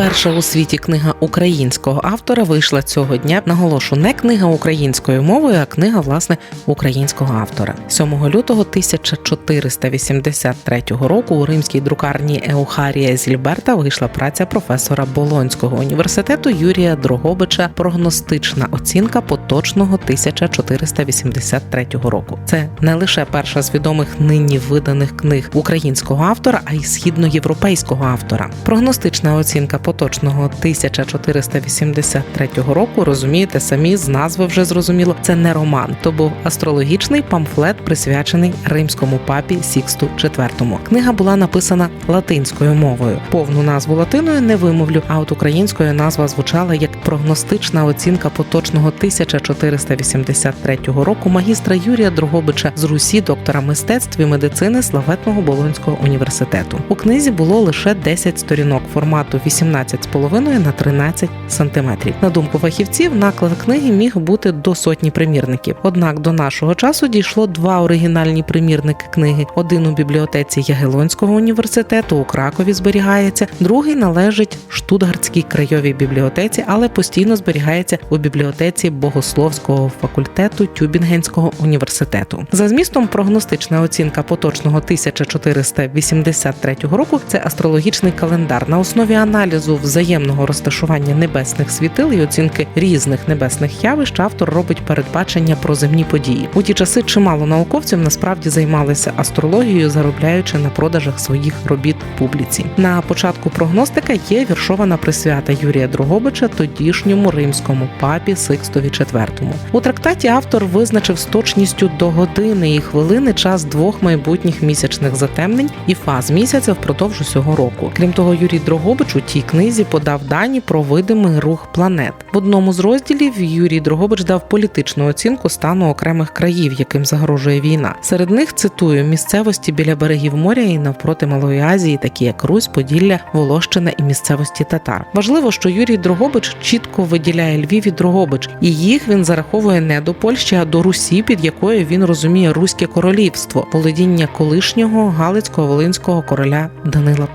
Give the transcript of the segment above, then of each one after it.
Перша у світі книга українського автора вийшла цього дня. Наголошу, не книга українською мовою, а книга власне українського автора. 7 лютого 1483 року у римській друкарні Еухарія Зільберта вийшла праця професора Болонського університету Юрія Дрогобича Прогностична оцінка поточного 1483 року. Це не лише перша з відомих нині виданих книг українського автора, а й східноєвропейського автора. Прогностична оцінка поточного 1483 року. Розумієте, самі з назви вже зрозуміло. Це не роман, то був астрологічний памфлет, присвячений римському папі Сіксту IV. Книга була написана латинською мовою. Повну назву латиною не вимовлю, а от українською назва звучала як прогностична оцінка поточного 1483 року магістра Юрія Дрогобича з Русі, доктора мистецтв і медицини славетного Болонського університету. У книзі було лише 10 сторінок формату 18,5 на 13 сантиметрів. На думку фахівців, наклад книги міг бути до сотні примірників. Однак до нашого часу дійшло два оригінальні примірники книги: один у бібліотеці Ягелонського університету у Кракові зберігається, другий належить Штутгартській краєвій бібліотеці, але постійно зберігається у бібліотеці Богословського факультету Тюбінгенського університету. За змістом прогностична оцінка поточного 1483 року це астрологічний календар на основі аналізу взаємного розташування небесних світил і оцінки різних небесних явищ. Автор робить передбачення про земні події. У ті часи чимало науковців насправді займалися астрологією, заробляючи на продажах своїх робіт публіці. На початку прогностика є віршована присвята Юрія Дрогобича тодішньому римському папі Сикстові IV. У трактаті автор визначив з точністю до години і хвилини час двох майбутніх місячних затемнень і фаз місяця впродовж усього року. Крім того, Юрій Дрогобич у тій книзі подав дані про видимий рух планет. В одному з розділів Юрій Дрогобич дав політичну оцінку стану окремих країв, яким загрожує війна. Серед них цитую місцевості біля берегів моря і навпроти Малої Азії, такі як Русь, Поділля, Волощина і місцевості татар. Важливо, що Юрій Дрогобич чітко виділяє Львів і Дрогобич, і їх він зараховує не до Польщі, а до Русі, під якою він розуміє Руське королівство, володіння колишнього Галицького волинського короля Данила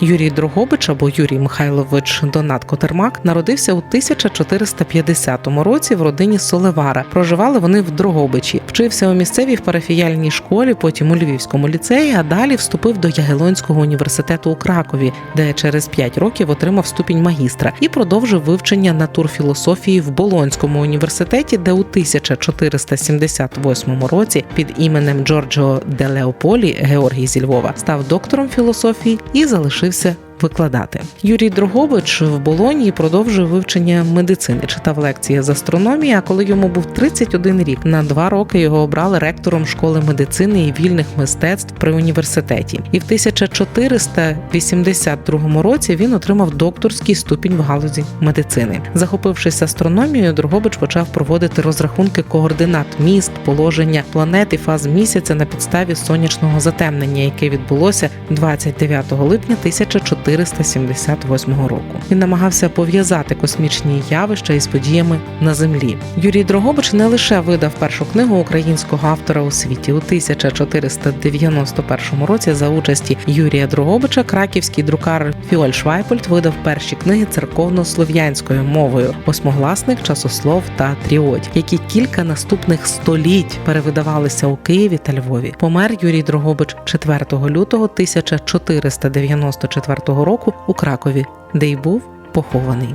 І. Юрій Дрогобич або Юрій Михайлович Донат Котермак народився у 1450 році в родині Солевара. Проживали вони в Дрогобичі, вчився у місцевій парафіяльній школі, потім у Львівському ліцеї, а далі вступив до Ягелонського університету у Кракові, де через 5 років отримав ступінь магістра і продовжив вивчення натурфілософії в Болонському університеті, де у 1478 році під іменем Джорджо де Леополі Георгій зі Львова став доктором філософії і залишився викладати. Юрій Дрогобич в Болонії продовжив вивчення медицини, читав лекції з астрономії. А коли йому був 31 рік, на два роки його обрали ректором школи медицини і вільних мистецтв при університеті. І в 1482 році він отримав докторський ступінь в галузі медицини. Захопившись астрономією, Дрогобич почав проводити розрахунки координат міст, положення планет і фаз місяця на підставі сонячного затемнення, яке відбулося 29 липня 1400 478 року. Він намагався пов'язати космічні явища із подіями на землі. Юрій Дрогобич не лише видав першу книгу українського автора у світі у 1491 році. За участі Юрія Дрогобича краківський друкар Фіоль Швайпольт видав перші книги церковно-слов'янською мовою восьмогласник, часослов та тріодь, які кілька наступних століть перевидавалися у Києві та Львові. Помер Юрій Дрогобич 4 лютого 1494 року у Кракові, де й був похований.